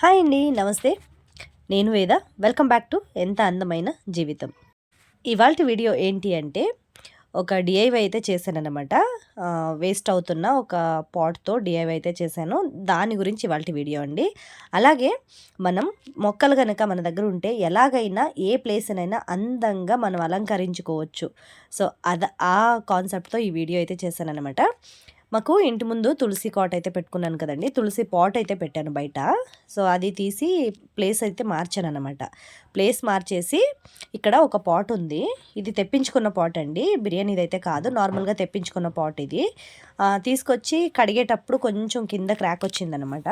Hi అండి నమస్తే. నేను వేద. వెల్కమ్ బ్యాక్ టు ఎంత అందమైన జీవితం. ఇవాళ వీడియో ఏంటి అంటే ఒక డిఐవై అయితే చేశానన్నమాట. వేస్ట్ అవుతున్న ఒక పాట్తో డిఐవై అయితే చేశాను. దాని గురించి ఇవాళ వీడియో అండి. అలాగే మనం మొక్కలు కనుక మన దగ్గర ఉంటే ఎలాగైనా ఏ ప్లేస్నైనా అందంగా మనం అలంకరించుకోవచ్చు. సో అద ఆ కాన్సెప్ట్తో ఈ వీడియో అయితే చేశానన్నమాట. మాకు ఇంటి ముందు తులసి కాట్ అయితే పెట్టుకున్నాను కదండి. తులసి పాట్ అయితే పెట్టాను బయట. సో అది తీసి ప్లేస్ అయితే మార్చాను అనమాట ప్లేస్ మార్చేసి ఇక్కడ ఒక పాట్ ఉంది. ఇది తెప్పించుకున్న పాట్ అండి. బిర్యానీది అయితే కాదు. నార్మల్గా తెప్పించుకున్న పాట్ ఇది. తీసుకొచ్చి కడిగేటప్పుడు కొంచెం కింద క్రాక్ వచ్చిందనమాట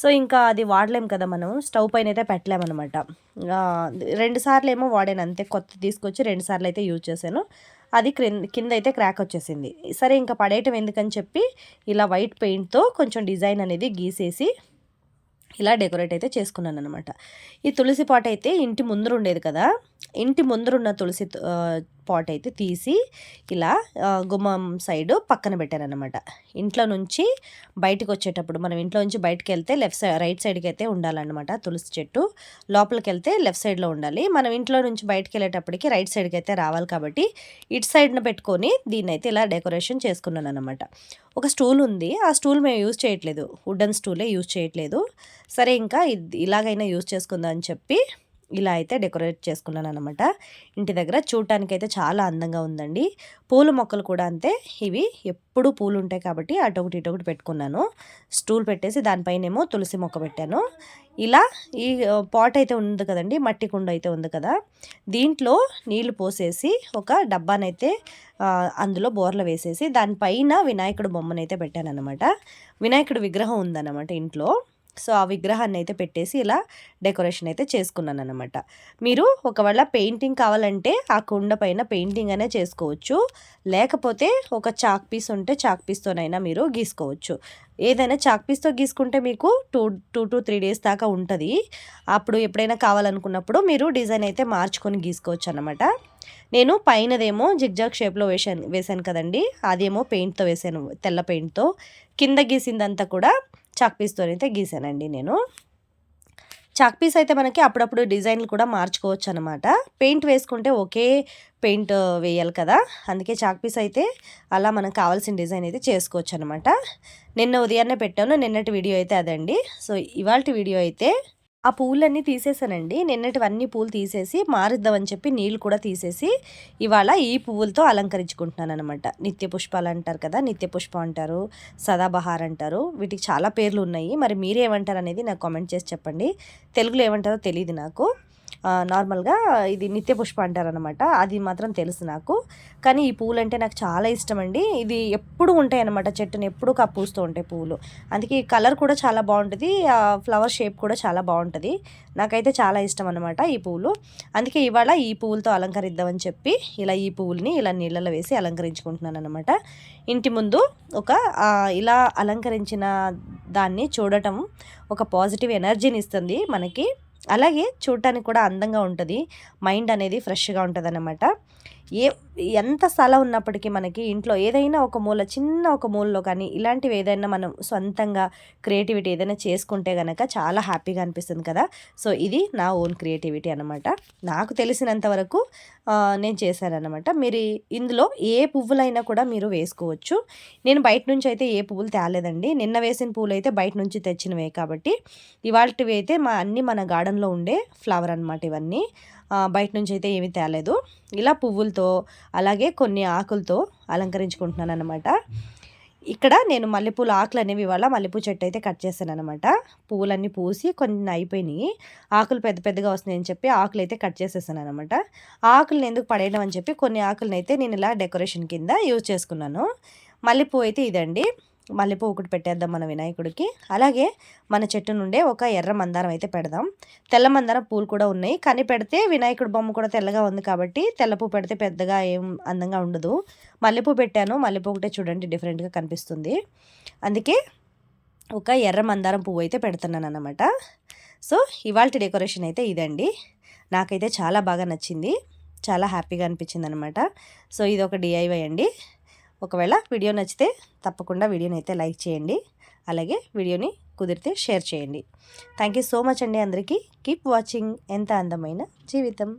సో ఇంకా అది వాడలేం కదా మనం. స్టవ్ పైన అయితే పెట్టలేమన్నమాట రెండు సార్లు ఏమో వాడాను అంతే. కొత్త తీసుకొచ్చి రెండు సార్లు అయితే యూజ్ చేశాను. అది కింద అయితే క్రాక్ వచ్చేసింది. సరే ఇంకా పడేయటం ఎందుకని చెప్పి ఇలా వైట్ పెయింట్తో కొంచెం డిజైన్ అనేది గీసేసి ఇలా డెకరేట్ అయితే చేసుకున్నాను అనమాట ఈ తులసి పాట అయితే ఇంటి ముందర ఉండేది కదా? ఇంటి ముందరున్న తులసి పాట్ అయితే తీసి ఇలా గుమ్మం సైడ్ పక్కన పెట్టాను అనమాట ఇంట్లో నుంచి బయటకు వచ్చేటప్పుడు మనం ఇంట్లో నుంచి బయటకు వెళ్తే లెఫ్ట్ సైడ్ రైట్ సైడ్కి అయితే ఉండాలన్నమాట తులసి చెట్టు. లోపలికి వెళ్తే లెఫ్ట్ సైడ్లో ఉండాలి. మనం ఇంట్లో నుంచి బయటకు వెళ్ళేటప్పటికి రైట్ సైడ్కి అయితే రావాలి కాబట్టి ఇటు సైడ్న పెట్టుకొని దీన్ని అయితే ఇలా డెకరేషన్ చేసుకున్నాను అనమాట ఒక స్టూల్ ఉంది. ఆ స్టూల్ మేము యూజ్ చేయట్లేదు. వుడెన్ స్టూలే యూజ్ చేయట్లేదు. సరే ఇంకా ఇలాగైనా యూజ్ చేసుకుందాం అని చెప్పి ఇలా అయితే డెకరేట్ చేసుకున్నాను అనమాట ఇంటి దగ్గర చూడటానికి అయితే చాలా అందంగా ఉందండి. పూల మొక్కలు కూడా అంతే. ఇవి ఎప్పుడు పూలు ఉంటాయి కాబట్టి అటొకటి ఇటొకటి పెట్టుకున్నాను. స్టూల్ పెట్టేసి దానిపైనేమో తులసి మొక్క పెట్టాను. ఇలా ఈ పాట్ అయితే ఉంది కదండి మట్టి కుండ అయితే ఉంది కదా. దీంట్లో నీళ్ళు పోసేసి ఒక డబ్బానైతే అందులో బోర్లు వేసేసి దానిపైన వినాయకుడు బొమ్మనైతే పెట్టాను అనమాట వినాయకుడు విగ్రహం ఉందన్నమాట ఇంట్లో. సో ఆ విగ్రహాన్ని అయితే పెట్టేసి ఇలా డెకరేషన్ అయితే చేసుకున్నాను అనమాట మీరు ఒకవేళ పెయింటింగ్ కావాలంటే ఆ కుండ పైన పెయింటింగ్ అనే చేసుకోవచ్చు. లేకపోతే ఒక చాక్ పీస్ ఉంటే చాక్ పీస్తోనైనా మీరు గీసుకోవచ్చు. ఏదైనా చాక్ పీస్తో గీసుకుంటే మీకు two two to three days దాకా ఉంటుంది. అప్పుడు ఎప్పుడైనా కావాలనుకున్నప్పుడు మీరు డిజైన్ అయితే మార్చుకొని గీసుకోవచ్చు అనమాట నేను పైనదేమో జిగ్జాగ్ షేప్లో వేసాను వేసాను కదండి. అదేమో పెయింట్తో వేసాను తెల్ల పెయింట్తో. కింద గీసిందంతా కూడా చాక్ పీస్తో అయితే గీసానండి నేను. చాక్ పీస్ అయితే మనకి అప్పుడప్పుడు డిజైన్లు కూడా మార్చుకోవచ్చు అనమాట పెయింట్ వేసుకుంటే ఒకే పెయింట్ వేయాలి కదా. అందుకే చాక్ పీస్ అయితే అలా మనకు కావాల్సిన డిజైన్ అయితే చేసుకోవచ్చు అనమాట నిన్న ఉదయాన్నే పెట్టాను నిన్నటి వీడియో అయితే అదండి. సో ఇవాళ వీడియో అయితే ఆ పూలన్నీ తీసేసానండి నిన్నటివన్నీ పూలు తీసేసి మారిద్దామని చెప్పి నీళ్ళు కూడా తీసేసి ఇవాళ ఈ పువ్వులతో అలంకరించుకుంటున్నాను అనమాట నిత్య పుష్పాలు అంటారు కదా నిత్య పుష్పం అంటారు సదాబహార్ అంటారు. వీటికి చాలా పేర్లు ఉన్నాయి. మరి మీరేమంటారు అనేది నాకు కామెంట్ చేసి చెప్పండి. తెలుగులో ఏమంటారో తెలియదు నాకు. నార్మల్గా ఇది నిత్య పుష్ప అంటారనమాట అది మాత్రం తెలుసు నాకు. కానీ ఈ పూలు అంటే నాకు చాలా ఇష్టం అండి ఇది ఎప్పుడు ఉంటాయి అనమాట చెట్టుని ఎప్పుడు కప్పూస్తూ ఉంటాయి పూలు. అందుకే కలర్ కూడా చాలా బాగుంటుంది. ఆ ఫ్లవర్ షేప్ కూడా చాలా బాగుంటుంది. నాకైతే చాలా ఇష్టం అనమాట ఈ పూలు. అందుకే ఇవాళ ఈ పూలతో అలంకరిద్దామని చెప్పి ఇలా ఈ పువ్వుల్ని ఇలా నీళ్ళలో వేసి అలంకరించుకుంటున్నాను అనమాట ఇంటి ముందు ఒక ఇలా అలంకరించిన దాన్ని చూడటం ఒక పాజిటివ్ ఎనర్జీని ఇస్తుంది మనకి. అలాగే చూడటానికి కూడా అందంగా ఉంటుంది. మైండ్ అనేది ఫ్రెష్గా ఉంటుంది అన్నమాట ఏ ఎంత స్థలం ఉన్నప్పటికీ మనకి ఇంట్లో ఏదైనా ఒక మూల చిన్న ఒక మూలలో కానీ ఇలాంటివి ఏదైనా మనం సొంతంగా క్రియేటివిటీ ఏదైనా చేసుకుంటే కనుక చాలా హ్యాపీగా అనిపిస్తుంది కదా. సో ఇది నా ఓన్ క్రియేటివిటీ అనమాట నాకు తెలిసినంత వరకు నేను చేశానమాట మీరు ఇందులో ఏ పువ్వులైనా కూడా మీరు వేసుకోవచ్చు. నేను బయట నుంచి అయితే ఏ పువ్వులు తేలేదండి. నిన్న వేసిన పువ్వులు అయితే బయట నుంచి తెచ్చినవే కాబట్టి ఇవాళవి అయితే మా అన్నీ మన గార్డెన్లో ఉండే ఫ్లవర్ అనమాట ఇవన్నీ. బయట నుంచి అయితే ఏమీ తేలేదు. ఇలా పువ్వులతో అలాగే కొన్ని ఆకులతో అలంకరించుకుంటున్నాను అనమాట ఇక్కడ నేను మల్లెపూల ఆకులు అనేవి ఇవాళ మల్లెపూ చెట్టు అయితే కట్ చేశాను అనమాట పువ్వులన్నీ పూసి కొన్ని అయిపోయినాయి. ఆకులు పెద్ద పెద్దగా వస్తున్నాయని చెప్పి ఆకులు అయితే కట్ చేసేసాను అనమాట ఆకులను ఎందుకు పడేయడం అని చెప్పి కొన్ని ఆకులను అయితే నేను ఇలా డెకరేషన్ కింద యూజ్ చేసుకున్నాను. మల్లెపూ అయితే ఇదండి. మల్లెపూ ఒకటి పెట్టేద్దాం మన వినాయకుడికి. అలాగే మన చెట్టు నుండే ఒక ఎర్ర మందారం అయితే పెడదాం. తెల్ల మందారం పూలు కూడా ఉన్నాయి. కానీ పెడితే వినాయకుడి బొమ్మ కూడా తెల్లగా ఉంది కాబట్టి తెల్లపూ పెడితే పెద్దగా ఏం అందంగా ఉండదు. మల్లెపూ పెట్టాను. మల్లెపూ ఒకటే చూడండి డిఫరెంట్గా కనిపిస్తుంది. అందుకే ఒక ఎర్ర మందారం పువ్వు అయితే పెడుతున్నాను అనమాట సో ఇవాళ డెకరేషన్ అయితే ఇదండి. నాకైతే చాలా బాగా నచ్చింది. చాలా హ్యాపీగా అనిపించింది అనమాట సో ఇది ఒక డిఐవై అండి. ఒకవేళ వీడియో నచ్చితే తప్పకుండా వీడియోని అయితే లైక్ చేయండి. అలాగే వీడియోని కుదిరితే షేర్ చేయండి. థ్యాంక్ యూ సో మచ్ అండి అందరికీ. Keep watching. ఎంత అందమైన జీవితం.